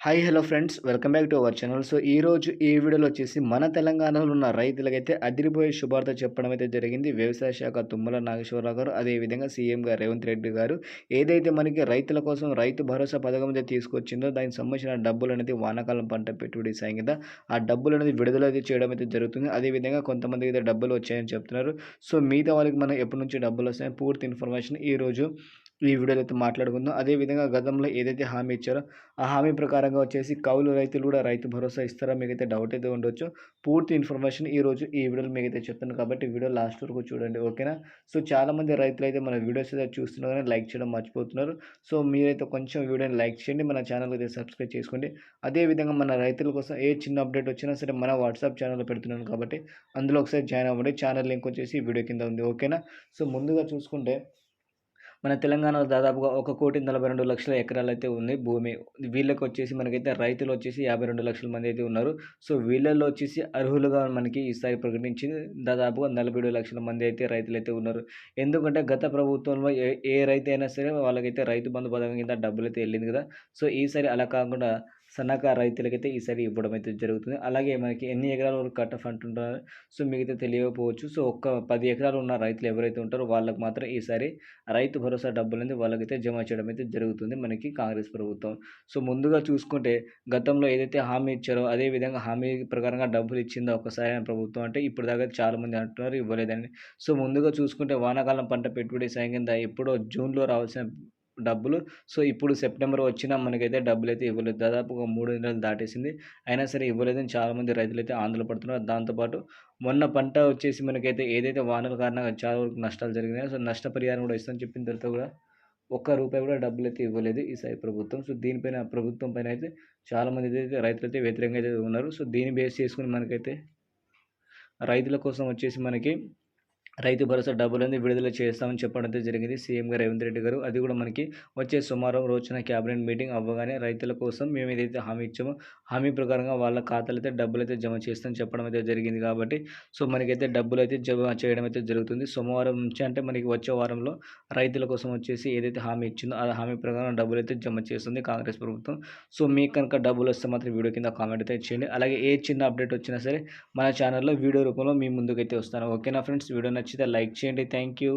Hi hello friends welcome back to our channel so ఈ రోజు ఈ వీడియోలో వచ్చేసి మన తెలంగాణలో ఉన్న రైతులకైతే అదిరిపోయే శుభార్త చెప్పడం అయితే జరిగింది. వ్యవసాయ శాఖ తుమ్మల నాగేశ్వరరావు గారు అదేవిధంగా సీఎం గారు రేవంత్ రెడ్డి గారు ఏదైతే మనకి రైతుల కోసం రైతు భరోసా పథకం అయితే తీసుకొచ్చిందో దానికి సంబంధించిన డబ్బులు అనేది వానాకాలం పంట పెట్టుబడి సాయం కింద ఆ డబ్బులు అనేది విడుదల అయితే చేయడం అయితే జరుగుతుంది. అదేవిధంగా కొంతమంది అయితే డబ్బులు వచ్చాయని చెప్తున్నారు. సో మిగతా వాళ్ళకి మనం ఎప్పటి నుంచి డబ్బులు వస్తాయని పూర్తి ఇన్ఫర్మేషన్ ఈరోజు ఈ వీడియోలో అయితే మాట్లాడుకుందాం అదేవిధంగా గతంలో ఏదైతే హామీ ఇచ్చారో ఆ హామీ ప్రకారంగా వచ్చేసి కౌలు రైతులు కూడా రైతు భరోసా ఇస్తారా మీకైతే డౌట్ అయితే ఉండొచ్చు. పూర్తి ఇన్ఫర్మేషన్ ఈ రోజు ఈ వీడియోలో మీకైతే చెప్తాను. కాబట్టి వీడియో లాస్ట్ వరకు చూడండి. ఓకేనా సో చాలామంది రైతులు అయితే మన వీడియోస్ అయితే చూస్తున్నారు లైక్ చేయడం మర్చిపోతున్నారు. సో మీరైతే కొంచెం వీడియోని లైక్ చేయండి. మన ఛానల్ అయితే సబ్స్క్రైబ్ చేసుకోండి. అదేవిధంగా మన రైతుల కోసం ఏ చిన్న అప్డేట్ వచ్చినా సరే మన వాట్సాప్ ఛానల్లో పెడుతున్నాను కాబట్టి అందులో ఒకసారి జాయిన్ అవ్వండి. ఛానల్ లింక్ వచ్చేసి వీడియో కింద ఉంది. ఓకేనా సో ముందుగా చూసుకుంటే మన తెలంగాణలో దాదాపుగా ఒక కోటి నలభై రెండు లక్షల ఎకరాలు అయితే ఉంది భూమి. వీళ్ళకి వచ్చేసి మనకైతే రైతులు వచ్చేసి యాభై రెండు లక్షల మంది అయితే ఉన్నారు. సో వీళ్ళల్లో వచ్చేసి అర్హులుగా మనకి ఈసారి ప్రకటించింది దాదాపుగా నలభై ఏడు లక్షల మంది అయితే రైతులు అయితే ఉన్నారు. ఎందుకంటే గత ప్రభుత్వంలో ఏ ఏ రైతు అయినా సరే వాళ్ళకైతే రైతు బంధు పథకం కింద డబ్బులు అయితే వెళ్ళింది కదా. సో ఈసారి అలా కాకుండా సన్నకారు రైతులకైతే ఈసారి ఇవ్వడం అయితే జరుగుతుంది. అలాగే మనకి ఎన్ని ఎకరాల వరకు కట్ ఆఫ్ అంటుంటారో సో మిగతా తెలియకపోవచ్చు. సో ఒక్క పది ఎకరాలు ఉన్న రైతులు ఎవరైతే ఉంటారో వాళ్ళకి మాత్రం ఈసారి రైతు భరోసా డబ్బులు అనేది వాళ్ళకైతే జమ చేయడం అయితే జరుగుతుంది మనకి కాంగ్రెస్ ప్రభుత్వం. సో ముందుగా చూసుకుంటే గతంలో ఏదైతే హామీ ఇచ్చారో అదే విధంగా హామీ ప్రకారంగా డబ్బులు ఇచ్చిందో ఒకసారి ప్రభుత్వం అంటే ఇప్పుడు దాకా చాలామంది అంటున్నారు ఇవ్వలేదని. సో ముందుగా చూసుకుంటే వానాకాలం పంట పెట్టుబడి సాయం కింద ఎప్పుడో జూన్లో రావాల్సిన డబ్బులు. సో ఇప్పుడు సెప్టెంబర్ వచ్చినా మనకైతే డబ్బులు అయితే ఇవ్వలేదు. దాదాపు ఒక మూడు నెలలు దాటేసింది. అయినా సరే ఇవ్వలేదని చాలామంది రైతులు అయితే ఆందోళన పడుతున్నారు దాంతోపాటు మొన్న పంట వచ్చేసి మనకైతే ఏదైతే వానల కారణంగా చాలా వరకు నష్టాలు జరిగినాయో సో నష్టపరిహారం కూడా ఇస్తామని చెప్పిన తర్వాత కూడా ఒక్క రూపాయి కూడా డబ్బులు అయితే ఇవ్వలేదు ఈసారి ప్రభుత్వం. సో దీనిపైన ప్రభుత్వం పైన అయితే చాలామంది అయితే రైతులు అయితే వ్యతిరేకంగా అయితే ఉన్నారు. సో దీన్ని బేస్ చేసుకుని మనకైతే రైతుల కోసం వచ్చేసి మనకి రైతు భరోసా డబ్బులు అనేది విడుదల చేస్తామని చెప్పడం అయితే జరిగింది. సీఎం గారు రేవంత్ రెడ్డి గారు అది కూడా మనకి వచ్చే సోమవారం రోజున క్యాబినెట్ మీటింగ్ అవ్వగానే రైతుల కోసం మేము ఏదైతే హామీ ఇచ్చామో హామీ ప్రకారంగా వాళ్ళ ఖాతాలైతే డబ్బులు అయితే జమ చేస్తామని చెప్పడం అయితే జరిగింది కాబట్టి సో మనకైతే డబ్బులు అయితే జమ చేయడం అయితే జరుగుతుంది. సోమవారం నుంచి అంటే మనకి వచ్చే వారంలో రైతుల కోసం వచ్చేసి ఏదైతే హామీ ఇచ్చిందో ఆ హామీ ప్రకారం డబ్బులు అయితే జమ చేస్తుంది కాంగ్రెస్ ప్రభుత్వం. సో మీకు కనుక డబ్బులు వస్తే మాత్రం వీడియో కింద కామెంట్ అయితే చేయండి. అలాగే ఏ చిన్న అప్డేట్ వచ్చినా సరే మన ఛానల్లో వీడియో రూపంలో మీ ముందుకైతే వస్తాను. ఓకేనా ఫ్రెండ్స్? వీడియో నచ్చితే లైక్ చేయండి. Thank you.